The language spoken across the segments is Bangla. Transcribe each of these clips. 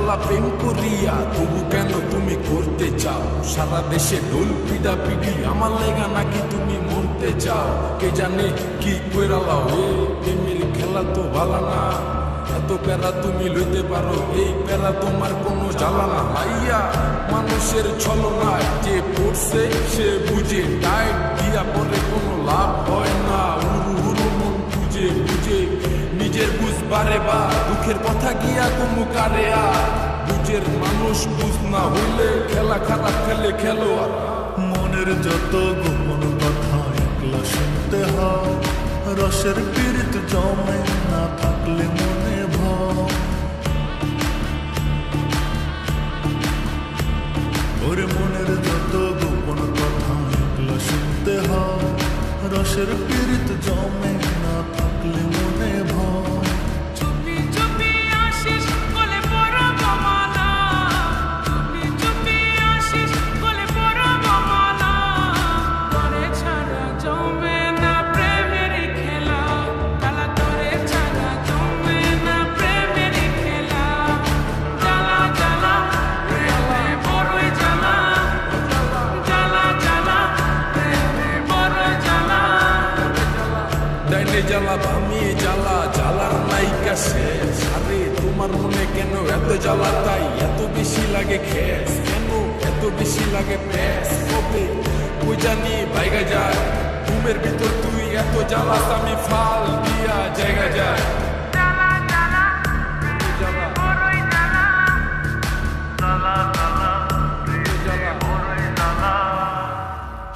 জ্বালা প্রেম করিয়া তবু কেন তুমি করতে চাও? সারা দেশে ঢোল পিডা পিডি আমার লেগা নাকি তুমি মরতে চাও? কে জানে কি কইরালাও এ প্রেমের খেলা তো ভালো না। এত প্যারা তুমি লইতে পারো, এই প্যারা তোমার কোনো জ্বালা না। আইয়া মানুষের ছলনা যে পড়ছে, সে বুঝে টাইট দিয়া পরে কোনো লাভ হয় না। উরু উরু মন বুঝে বুঝে, নিজের বুঝ বারে বা দুঃখের কথা গিয়া কুমু কারে আর। বুঝের মানুষ বুঝ না হইলে খেলা খারাপ খেলে খেলো আর মনের যত গোপন কথা একলা শুনতে হয়, রসের পীড়িত জমে না থাকলে মনে ভয়। ওরে মনের যত গোপন কথা একলা শুনতে হয়, রসের পীড়িত জমে না থাকলে মনে ভয়। জ্বালা ভামিয়ে জ্বালা জ্বালার নাইকা শেষ আরে তোমার মনে কেন এত জ্বালা? তাই এত বেশি লাগে খেস। কেন এত বেশি লাগে প্যাস কবে? ওই জানি বাইগা যায়। ঘুমের ভিতর তুই এত জ্বালাস আমি ফাল দিয়া জায়গা যায়।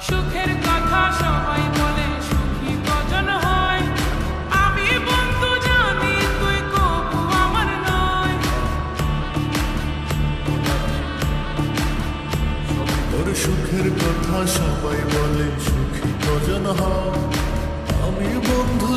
সুখের কথা সবাই সুখের কথা সবাই বলে সুখী কজন হ আমি বন্ধু